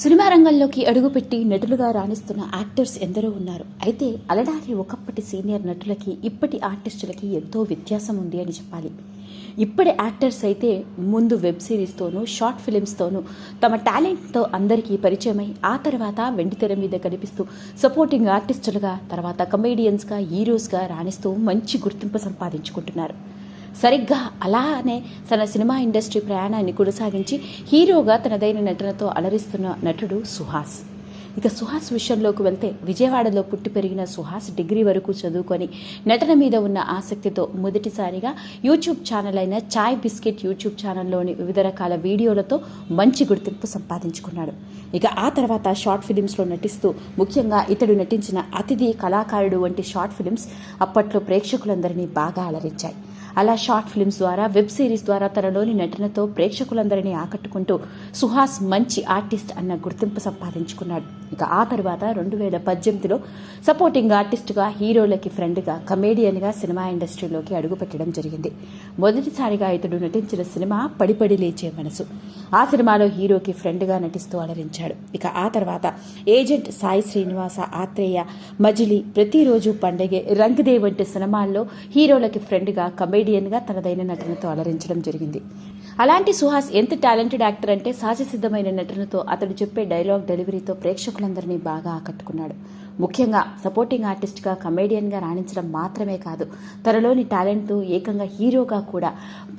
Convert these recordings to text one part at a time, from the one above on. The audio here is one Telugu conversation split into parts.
సినిమా రంగంలోకి అడుగుపెట్టి నటులుగా రాణిస్తున్న యాక్టర్స్ ఎందరో ఉన్నారు. అయితే అలడారి ఒకప్పటి సీనియర్ నటులకి ఇప్పటి ఆర్టిస్టులకి ఎంతో వ్యత్యాసం ఉంది అని చెప్పాలి. ఇప్పటి యాక్టర్స్ అయితే ముందు వెబ్ సిరీస్తోనూ షార్ట్ ఫిలిమ్స్తోనూ తమ టాలెంట్తో అందరికీ పరిచయమై ఆ తర్వాత వెండితెర మీద కనిపిస్తూ సపోర్టింగ్ ఆర్టిస్టులుగా తర్వాత కమేడియన్స్గా హీరోస్గా రాణిస్తూ మంచి గుర్తింపు సంపాదించుకుంటున్నారు. సరిగ్గా అలానే తన సినిమా ఇండస్ట్రీ ప్రయాణాన్ని కొనసాగించి హీరోగా తనదైన నటనతో అలరిస్తున్న నటుడు సుహాస్. ఇక సుహాస్ విషయంలోకి వెళ్తే విజయవాడలో పుట్టి పెరిగిన సుహాస్ డిగ్రీ వరకు చదువుకొని నటన మీద ఉన్న ఆసక్తితో మొదటిసారిగా యూట్యూబ్ ఛానల్ అయిన చాయ్ బిస్కెట్ యూట్యూబ్ ఛానల్లోని వివిధ రకాల వీడియోలతో మంచి గుర్తింపు సంపాదించుకున్నాడు. ఇక ఆ తర్వాత షార్ట్ ఫిలిమ్స్లో నటిస్తూ ముఖ్యంగా ఇతడు నటించిన అతిథి కళాకారుడు వంటి షార్ట్ ఫిలిమ్స్ అప్పట్లో ప్రేక్షకులందరినీ బాగా అలరించాయి. అలా షార్ట్ ఫిల్మ్స్ ద్వారా వెబ్ సిరీస్ ద్వారా తనలోని నటనతో ప్రేక్షకులందరినీ ఆకట్టుకుంటూ సుహాస్ మంచి ఆర్టిస్ట్ అన్న గుర్తింపు సంపాదించుకున్నాడు. ఇక ఆ తర్వాత రెండు వేల పద్దెనిమిదిలో సపోర్టింగ్ ఆర్టిస్ట్గా హీరోలకి ఫ్రెండ్గా కమేడియన్గా సినిమా ఇండస్ట్రీలోకి అడుగుపెట్టడం జరిగింది. మొదటిసారిగా ఇతడు నటించిన సినిమా పడిపడి లేచే మనసు. ఆ సినిమాలో హీరోకి ఫ్రెండ్గా నటిస్తూ అలరించాడు. ఇక ఆ తర్వాత ఏజెంట్ సాయి శ్రీనివాస ఆత్రేయ మజిలీ ప్రతిరోజు పండగే రంగదే వంటి సినిమాల్లో హీరోలకి ఫ్రెండ్గా కమెడియన్గా తనదైన నటనతో అలరించడం జరిగింది. అలాంటి సుహాస్ ఎంత టాలెంటెడ్ యాక్టర్ అంటే సహజ సిద్ధమైన నటనతో అతడు చెప్పే డైలాగ్ డెలివరీతో ప్రేక్షకులందరినీ బాగా ఆకట్టుకున్నాడు. ముఖ్యంగా సపోర్టింగ్ ఆర్టిస్ట్గా కమేడియన్గా రాణించడం మాత్రమే కాదు. తనలోని టాలెంట్తో ఏకంగా హీరోగా కూడా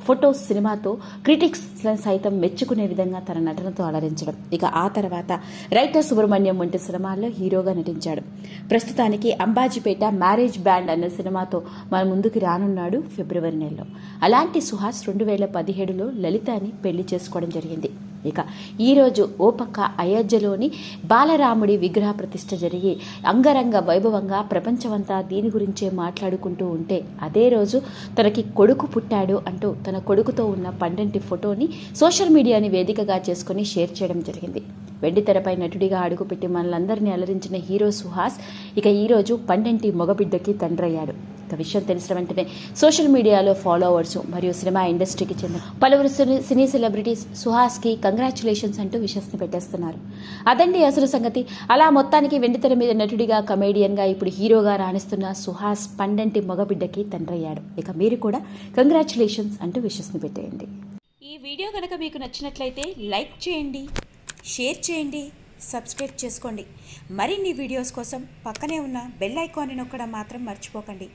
ఫొటోస్ సినిమాతో క్రిటిక్స్ సైతం మెచ్చుకునే విధంగా తన నటనతో అలరించడం. ఇక ఆ తర్వాత రైటర్ సుబ్రహ్మణ్యం వంటి సినిమాల్లో హీరోగా నటించాడు. ప్రస్తుతానికి అంబాజీపేట మ్యారేజ్ బ్యాండ్ అన్న సినిమాతో మన ముందుకు రానున్నాడు ఫిబ్రవరి నెలలో. అలాంటి సుహాస్ రెండు వేల పదిహేడులో లలితాని పెళ్ళి చేసుకోవడం జరిగింది. ఇక ఈరోజు ఓ పక్క అయోధ్యలోని బాలరాముడి విగ్రహ ప్రతిష్ఠ జరిగి అంగరంగ వైభవంగా ప్రపంచమంతా దీని గురించే మాట్లాడుకుంటూ ఉంటే అదే రోజు తనకి కొడుకు పుట్టాడు అంటూ తన కొడుకుతో ఉన్న పండంటి ఫోటోని సోషల్ మీడియాని వేదికగా చేసుకుని షేర్ చేయడం జరిగింది. వెండితెరపై నటుడిగా అడుగుపెట్టి మనలందరినీ అలరించిన హీరో సుహాస్ ఇక ఈరోజు పండంటి మగబిడ్డకి తండ్రయ్యాడు. విషయం తెలిసిన వెంటనే సోషల్ మీడియాలో ఫాలోవర్స్ మరియు సినిమా ఇండస్ట్రీకి చెందిన పలువురు సినీ- సినీ సెలబ్రిటీస్ సుహాస్కి కంగ్రాచులేషన్స్ అంటూ విషస్ని పెట్టేస్తున్నారు. అదండి అసలు సంగతి. అలా మొత్తానికి వెండితెర మీద నటుడిగా కమేడియన్గా ఇప్పుడు హీరోగా రాణిస్తున్న సుహాస్ పండంటి మగబిడ్డకి తండ్రయ్యాడు. ఇక మీరు కూడా కంగ్రాచులేషన్స్ అంటూ విషస్ని పెట్టేయండి. ఈ వీడియో కనుక మీకు నచ్చినట్లయితే లైక్ చేయండి షేర్ చేయండి సబ్స్క్రైబ్ చేసుకోండి. మరిన్ని వీడియోస్ కోసం పక్కనే ఉన్న బెల్ ఐకాన్ని నొక్కడం మాత్రం మర్చిపోకండి.